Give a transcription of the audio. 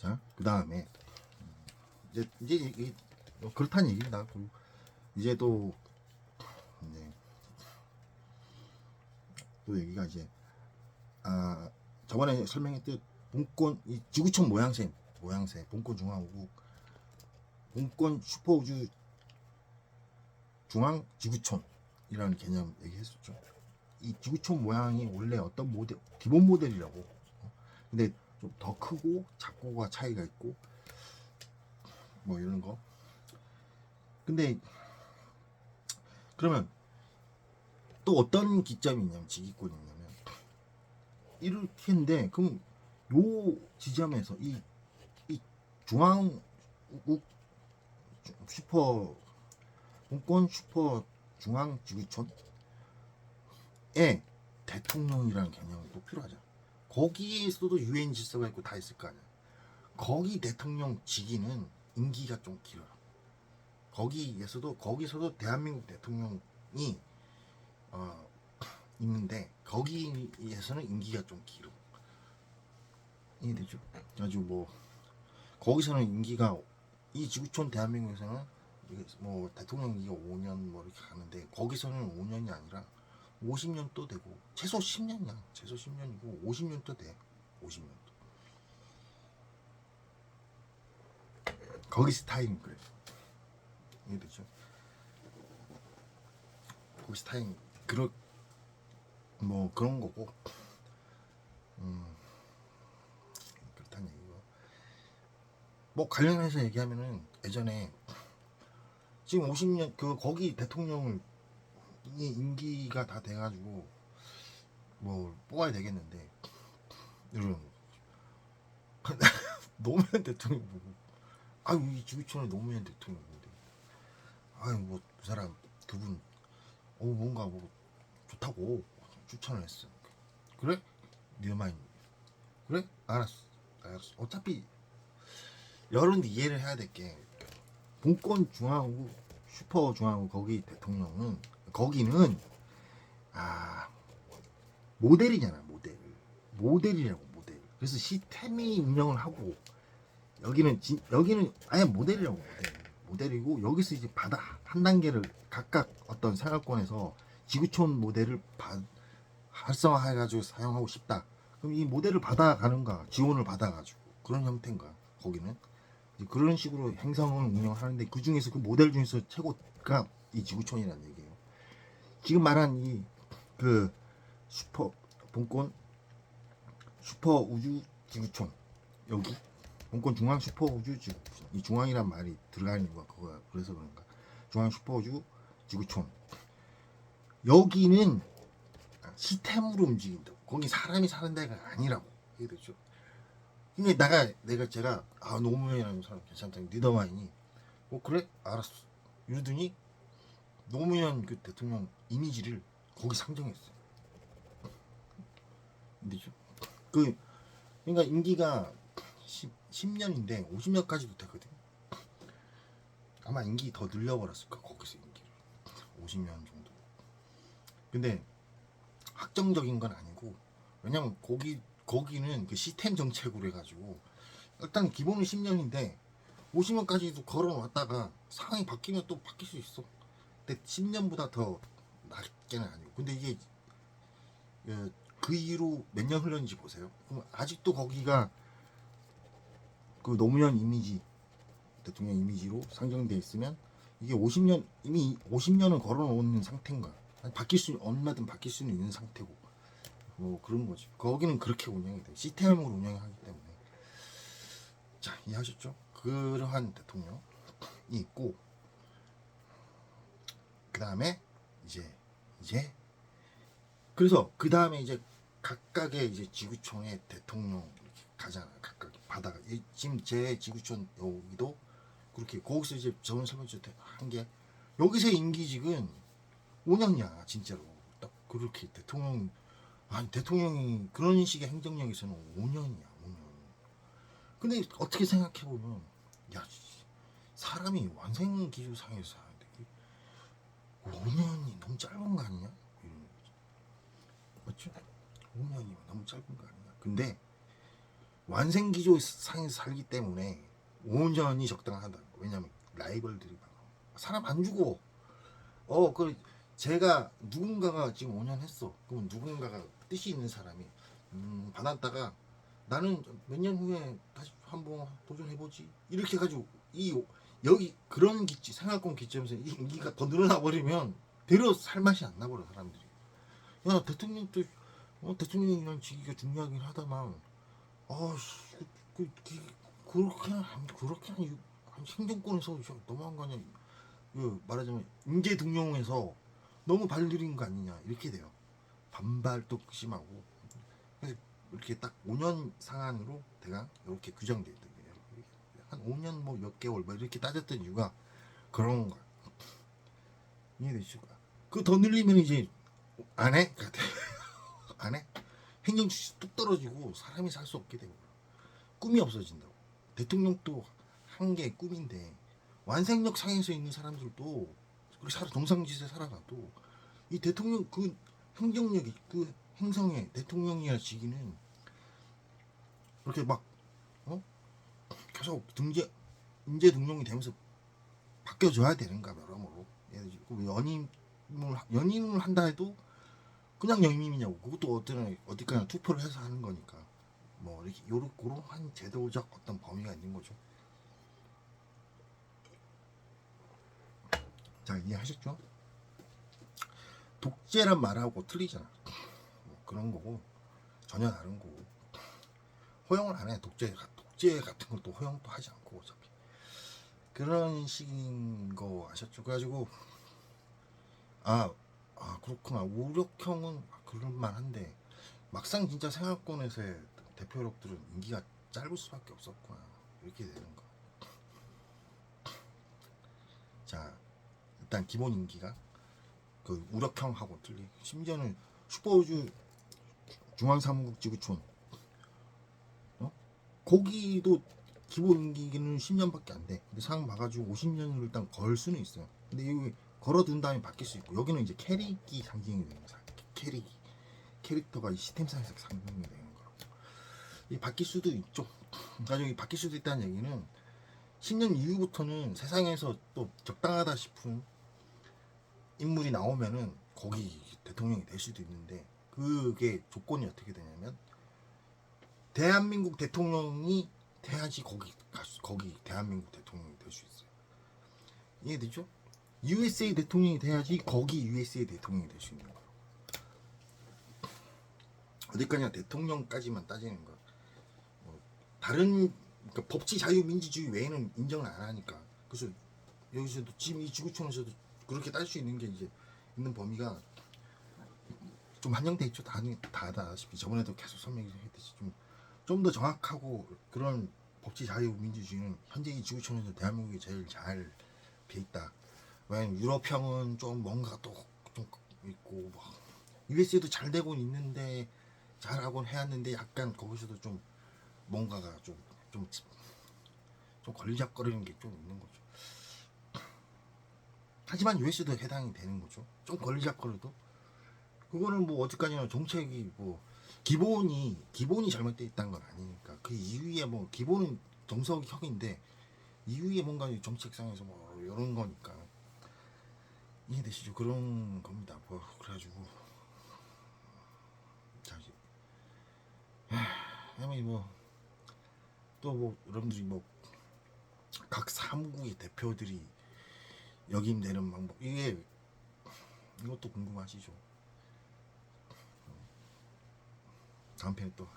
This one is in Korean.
자, 그 다음에 이제 이제 이뭐 그렇다는 얘기입니다. 그 이제 또 이제 또 얘기가 이제 아 저번에 설명했듯 본권 이 지구촌 모양새 모양새 본권 중앙국 본권 슈퍼우주 중앙 지구촌이라는 개념 얘기했었죠. 이 지구촌 모양이 원래 어떤 모델 기본 모델이라고. 어? 근데 좀 더 크고 작고가 차이가 있고 뭐 이런 거. 근데 그러면 또 어떤 기점이 있냐면 지기권이 있냐면 이렇게 했는데 그럼 요 지점에서 이, 이 중앙국 슈퍼 공권 슈퍼 중앙 지구촌에 대통령이라는 개념이 또 필요하잖아. 거기에서도 유엔 질서가 있고 다 있을 거 아니야. 거기 대통령 직위는 임기가 좀 길어요. 거기에서도 거기서도 대한민국 대통령이 어, 있는데 거기에서는 임기가 좀 길어. 이해되죠? 아주 뭐 거기서는 임기가 이 지구촌 대한민국에서는 뭐 대통령 임기가 5년 뭐 이렇게 가는데 거기서는 5년이 아니라 50년 또 되고 최소 10년이야. 최소 10년이고 50년 또 돼. 50년 또. 거기 스타일은 그래. 이해되죠? 거기 스타일 그런 뭐 그런 거고. 음. 그렇다는 얘기고. 뭐 관련해서 얘기하면은 예전에 지금 50년 그 거기 대통령을 이 임기가 다 돼가지고 뭐 뽑아야 되겠는데 이런 노무현 대통령 보고. 아유 이 지구촌에 노무현 대통령 보는데 아유 뭐 그 사람 그분. 어 뭔가 뭐 좋다고 추천을 했어. 그래? 네 마인. 그래? 알았어. 알았어. 어차피 여론 이해를 해야 될게 본권 중앙국 슈퍼 중앙국 거기 대통령은 거기는 아 모델이잖아 모델. 모델이라고 모델. 그래서 시스템이 운영을 하고 여기는 진, 여기는 아예 모델이라고 모델. 모델이고 여기서 이제 받아 한 단계를 각각 어떤 생활권에서 지구촌 모델을 받, 활성화해가지고 사용하고 싶다. 그럼 이 모델을 받아가는 가 지원을 받아가지고. 그런 형태인 가 거기는? 이제 그런 식으로 행성을 운영하는데 그 중에서 그 모델 중에서 최고가 이 지구촌이라는 얘기예요. 지금 말한 이 그 슈퍼 본권 슈퍼 우주 지구촌. 여기 본권 중앙 슈퍼 우주 지구촌 이 중앙이란 말이 들어가 있는 거야 그거야. 그래서 그런가. 중앙 슈퍼 우주 지구촌. 여기는 시스템으로 움직인다. 거기 사람이 사는 데가 아니라고 이해되죠. 근데 내가 내가 제가 아 노무현이라는 사람 괜찮다. 리더마인이 어 그래? 알았어. 이러더니? 노무현 그 대통령 이미지를 거기 상정했어. 근데죠? 그 그러니까 임기가 10, 10 년인데 50년까지도 되거든. 아마 임기 더 늘려버렸을 까 거기서 임기를 50년 정도. 근데 확정적인 건 아니고 왜냐면 거기 거기는 그 시스템 정책으로 해가지고 일단 기본은 10년인데 50년까지도 걸어놨다가 상황이 바뀌면 또 바뀔 수 있어. 근데 10년보다 더 낮게는 아니고. 근데 이게 그, 그 이후로 몇 년 흘렀는지 보세요. 그럼 아직도 거기가 그 노무현 이미지 대통령 이미지로 상정돼 있으면 이게 50년 이미 50년은 걸어놓은 상태인가? 아니, 바뀔 수 얼마든 바뀔 수는 있는 상태고 뭐 그런 거지. 거기는 그렇게 운영이 돼. 시스템으로 운영하기 때문에 자 이해하셨죠? 그러한 대통령이 있고 그 다음에 이제 이제? 그래서 그 다음에 이제 각각의 이제 지구촌의 대통령 이렇게 가잖아 각각 바다가. 이- 지금 제 지구촌 여기도 그렇게 거기서 이제 저번 설명주 한게 여기서 임기직은 5년이야 진짜로. 딱 그렇게 대통령 아니 대통령이 그런 식의 행정력에서는 5년이야 5년. 근데 어떻게 생각해 보면 야 씨, 사람이 완생 기준상에서 5년이 너무 짧은 거 아니냐 이런. 맞죠? 5년이면 너무 짧은 거 아니야 근데 완생 기조 상에서 살기 때문에 5년이 적당하다. 왜냐면 라이벌들이 많아. 사람 안 죽어. 어, 그 제가 누군가가 지금 5년 했어. 그럼 누군가가 뜻이 있는 사람이 음, 받았다가 나는 몇 년 후에 다시 한번 도전해보지. 이렇게 해가지고 이 여기 그런 기지 생활권 기점에서 이 인기가 더 늘어나 버리면 되려 살 맛이 안 나버려 사람들이. 야 대통령도 어, 대통령이란 직위가 중요하긴 하다만 아씨 그, 그, 그, 그렇게 한 그렇게 한, 한 행정권에서 저 너무한 거 아니야? 그 말하자면 인재 등용에서 너무 발들인 거 아니냐? 이렇게 돼요. 반발도 심하고. 그래서 이렇게 딱 5년 상한으로 대강 이렇게 규정돼 거예요 한 5년 뭐 몇 개월 뭐 이렇게 따졌던 이유가 그런 거야 이해되시죠? 그더 늘리면 이제 안 해? 안 해? 행정수시 뚝 떨어지고 사람이 살 수 없게 되고 꿈이 없어진다고 대통령도 한개 꿈인데 완생역 상에서 있는 사람들도 그렇게 살아 동상지세 살아가도 이 대통령 그 행정력이 그 행성의 대통령이야 지기는 그렇게 막 어? 계속 등재 인재 등용이 되면서 바뀌어줘야 되는가 여러모로 연임을 연임을 한다 해도 그냥 연임이냐고 그것도 어떤 어디까지 투표를 해서 하는 거니까 뭐 이렇게 요런 그런 제도적 어떤 범위가 있는 거죠. 자 이해하셨죠? 독재란 말하고 틀리잖아. 뭐 그런 거고 전혀 다른 거고 허용을 안 해. 독재 독재 같은 것도 허용도 하지 않고 어차피 그런 식인 거 아셨죠? 그래가지고 아, 아 그렇구나 우력형은 그럴만한데 막상 진짜 생활권에서의 대표 력들은 인기가 짧을 수밖에 없었구나 이렇게 되는 거. 자 일단 기본 인기가 그 우력형하고 틀리. 심지어는 슈퍼우주 중앙사무국지구촌 어? 거기도 기본 인기는 10년밖에 안 돼. 근데 상황 봐가지고 50년을 일단 걸 수는 있어요. 근데 여기 걸어둔 다음에 바뀔 수 있고 여기는 이제 캐릭이 상징이 되는 거야. 캐릭 캐릭터가 이 시스템상에서 상징이 되는 거라고. 이 바뀔 수도 있죠. 그러니까 여기 바뀔 수도 있다는 얘기는 10년 이후부터는 세상에서 또 적당하다 싶은 인물이 나오면은 거기 대통령이 될 수도 있는데 그게 조건이 어떻게 되냐면 대한민국 대통령이 돼야지 거기 거기 대한민국 대통령이 될 수 있어요. 이해되죠? USA 대통령이 돼야지 거기 USA 대통령이 될 수 있는 거예요. 어디까지나 대통령까지만 따지는 거. 뭐 다른 그러니까 법치 자유민주주의 외에는 인정을 안 하니까. 그래서 여기서도 지금 이 지구촌에서도 그렇게 딸 수 있는 게 이제 있는 범위가 좀 한정돼 있죠. 다, 다 아다시피 저번에도 계속 설명했듯이 좀 좀 더 정확하고 그런 법치 자유 민주주의는 현재 이 지구촌에서 대한민국이 제일 잘 돼 있다. 왜냐면 유럽형은 좀 뭔가 또 좀 있고 뭐 USA도 잘 되고 있는데 잘하곤 해왔는데 약간 거기서도 좀 뭔가가 좀좀 좀 걸리적거리는 게 좀 있는 거죠. 하지만 US도 해당이 되는 거죠. 좀 걸리적거려도 그거는 뭐 어디까지나 정책이 뭐 기본이 기본이 잘못돼 있다는 건 아니니까 그 이후에 뭐 기본은 정석형인데 이후에 뭔가 이 정책상에서 뭐 이런 거니까 이해되시죠? 그런 겁니다. 뭐 그래가지고 자 이제 하면 뭐또 뭐 여러분들이 뭐 각 사무국의 대표들이 역임되는 방법 이게 이것도 궁금하시죠? 다음 편에 또